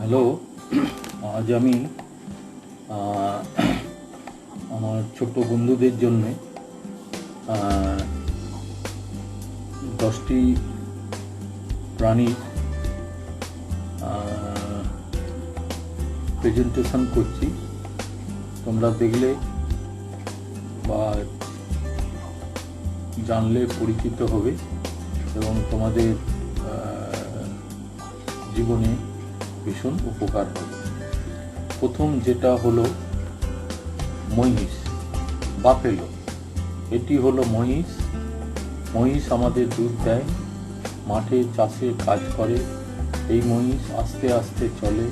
Hello আজ আমি আমার ছোট বন্ধুদের জন্য দশটি প্রাণীর প্রেজেন্টেশন করছি। তোমরা দেখলে বা জানলে পরিচিত হবে এবং তোমাদের জীবনে ভীষণ উপকার হবে প্রথম যেটা হলো মহিষ, বাফেলো। এটি হলো মহিষ। মহিষ আমাদের দুধ দেয়, মাঠে চাষে কাজ করে। এই মহিষ আস্তে আস্তে চলে।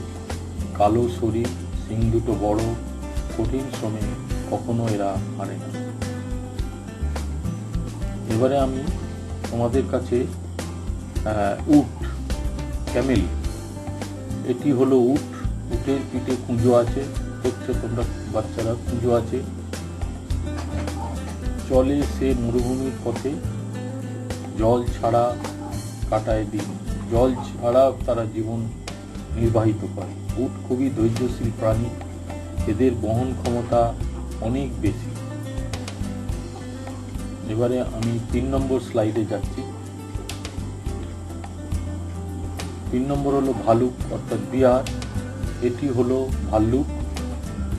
কালো শরীর সিং দুটো বড়, কঠিন শ্রমে কখনো এরা হারে না। এবারে আমি তোমাদের কাছে উট, ক্যামেল এটি হলো উট, উটের পিঠে কুঁজো আছে, দেখছ তোমরা বাচ্চারা, কুঁজো আছে। চলে সে মরুভূমির পথে, জল ছাড়া কাটায় দিন। জল ছাড়া তারা জীবন নির্বাহিত করে। উট খুবই ধৈর্যশীল প্রাণী, এদের বহন ক্ষমতা অনেক বেশি। এবারে আমি তিন নম্বর স্লাইডে যাচ্ছি। তিন নম্বর হলো ভালুক, অর্থাৎ বিহার। এটি হলো ভাল্লুক।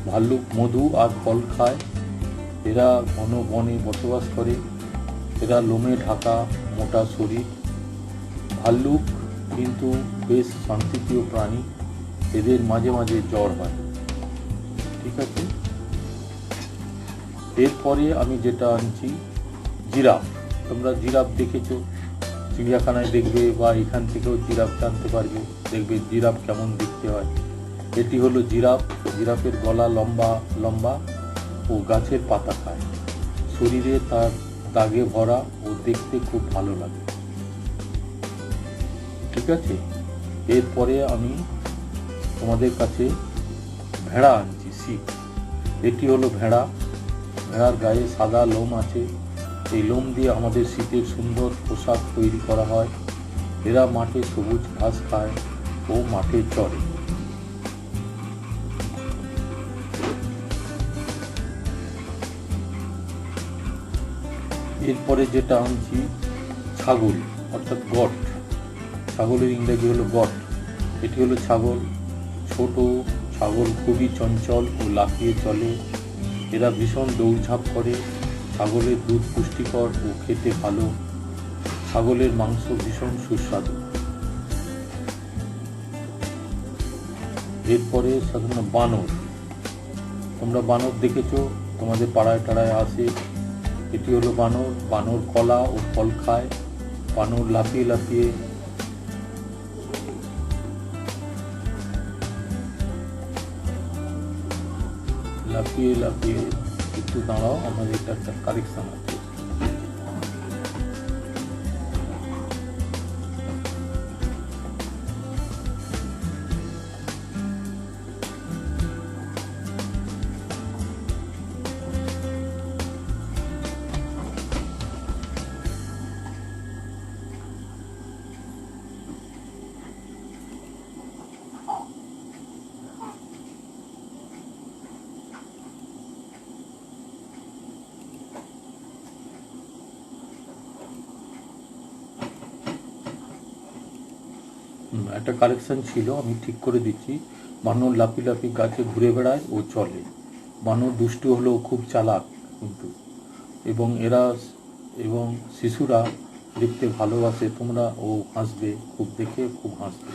ভাল্লুক মধু আর ফল খায়। এরা ঘন বনে বসবাস করে। এরা লোমে ঢাকা, মোটা শরীর। ভাল্লুক কিন্তু বেশ শান্তিপ্রিয় প্রাণী। এদের মাঝে মাঝে জ্বর হয়। ঠিক আছে? এরপরে আমি যেটা আনছি, জিরাফ। তোমরা জিরাফ দেখেছ? চিড়িয়াখানায় দেখবে বা এখান থেকেও জিরাফ জানতে পারবে, দেখবে জিরাফ কেমন দেখতে হয়। এটি হলো জিরাফ। জিরাফের গলা লম্বা লম্বা ও গাছের পাতা খায়। শরীরে তার দাগে ভরা ও দেখতে খুব ভালো লাগে। ঠিক আছে? এরপরে আমি তোমাদের কাছে ভেড়া আনছি, শিখ। এটি হলো ভেড়া। ভেড়ার গায়ে সাদা লোম আছে। এই লোম দিয়ে আমাদের শীতের সুন্দর পোশাক তৈরি করা হয়। এরা মাঠে সবুজ ঘাস খায় ও মাঠে চড়ে। এরপরে যেটা আনছি, ছাগল, অর্থাৎ গট। ছাগলের ইংরেজি হলো গট। এটি হলো ছাগল। ছোট ছাগল খুবই চঞ্চল ও লাফিয়ে চলে। এরা ভীষণ দৌড়ঝাঁপ করে। ছাগলের দুধ পুষ্টিকর ও খেতে ভালো। ছাগলের মাংস ভীষণ সুস্বাদু। এরপরে সাধারণত বানর। তোমরা বানর দেখেছ? তোমাদের পাড়ায় টাড়ায় আসে। এটি হলো বানর। বানর কলা ও ফল খায়। বানর লাফিয়ে লাফিয়ে লাফিয়ে লাফিয়ে একটু দাঁড়াও আমাদের এটা একটা কালেকশন ছিল, আমি ঠিক করে দিচ্ছি। বানর লাফি লাফি গাছে ঘুরে বেড়ায়, ও চলে। বানর দুষ্টু হলেও খুব চালাক কিন্তু। এবং এরা এবং শিশুরা দেখতে ভালোবাসে, তোমরা ও হাসবে, খুব দেখে খুব হাসবে।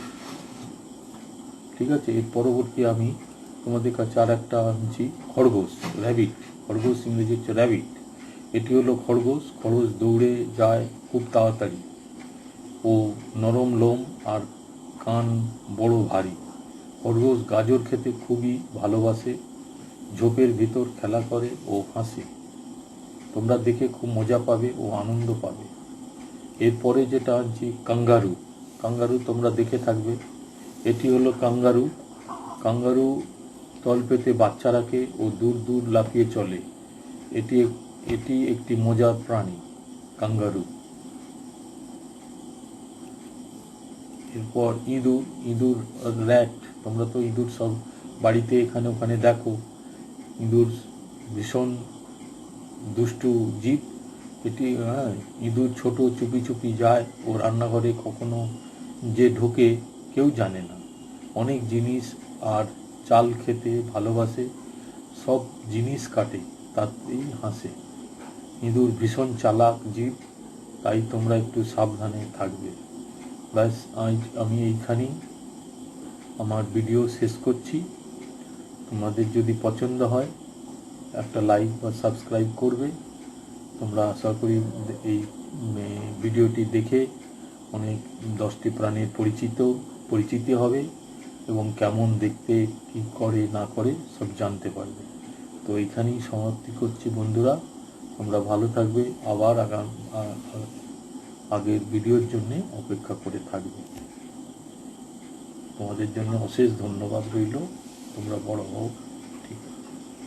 ঠিক আছে, এর পরবর্তী আমি তোমাদের কাছে আর একটা আনছি, খরগোশ র্যাবিট খরগোশ ইংরেজি হচ্ছে র্যাবিট এটি হলো খরগোশ খরগোশ দৌড়ে যায় খুব তাড়াতাড়ি। ও নরম লোম আর কান বড় ভারী। খরগোশ গাজর খেতে খুবই ভালোবাসে, ঝোপের ভিতর খেলা করে ও হাসে। তোমরা দেখে খুব মজা পাবে ও আনন্দ পাবে। এরপরে যেটা আনছি কাঙ্গারু কাঙ্গারু তোমরা দেখে থাকবে। এটি হলো কাঙ্গারু। কাঙ্গারু তল পেতে বাচ্চা রাখে ও দূর দূর লাফিয়ে চলে। এটি এটি একটি মজার প্রাণী, কাঙ্গারু। এরপর ইঁদুর ইঁদুর, র্যাট, তোমরা তো ইঁদুর সব বাড়িতে এখানে ওখানে দেখো। ইঁদুর ভীষণ দুষ্টু জীব। এটি হ্যাঁ ইঁদুর ছোট, চুপি চুপি যায়, ও রান্নাঘরে কখনো যে ঢোকে কেউ জানে না। অনেক জিনিস আর চাল খেতে ভালোবাসে, সব জিনিস কাটে, তাতেই হাসে। ইঁদুর ভীষণ চালাক জীব, তাই তোমরা একটু সাবধানে থাকবে। ব্যাস, আজ আমি এইখানেই আমার ভিডিও শেষ করছি। তোমাদের যদি পছন্দ হয়, একটা লাইক বা সাবস্ক্রাইব করবে। তোমরা আশা করি এই ভিডিওটি দেখে অনেক দশটি প্রাণীর পরিচিত, পরিচিতি হবে এবং কেমন দেখতে, কি করে, না করে, সব জানতে পারবে। তো এইখানেই সমাপ্তি করছি বন্ধুরা। তোমরা ভালো থাকবে। আবার আগাম আগের ভিডিওর জন্য অপেক্ষা করে থাকবে। তোমাদের জন্য অশেষ ধন্যবাদ রইল। তোমরা বড় হও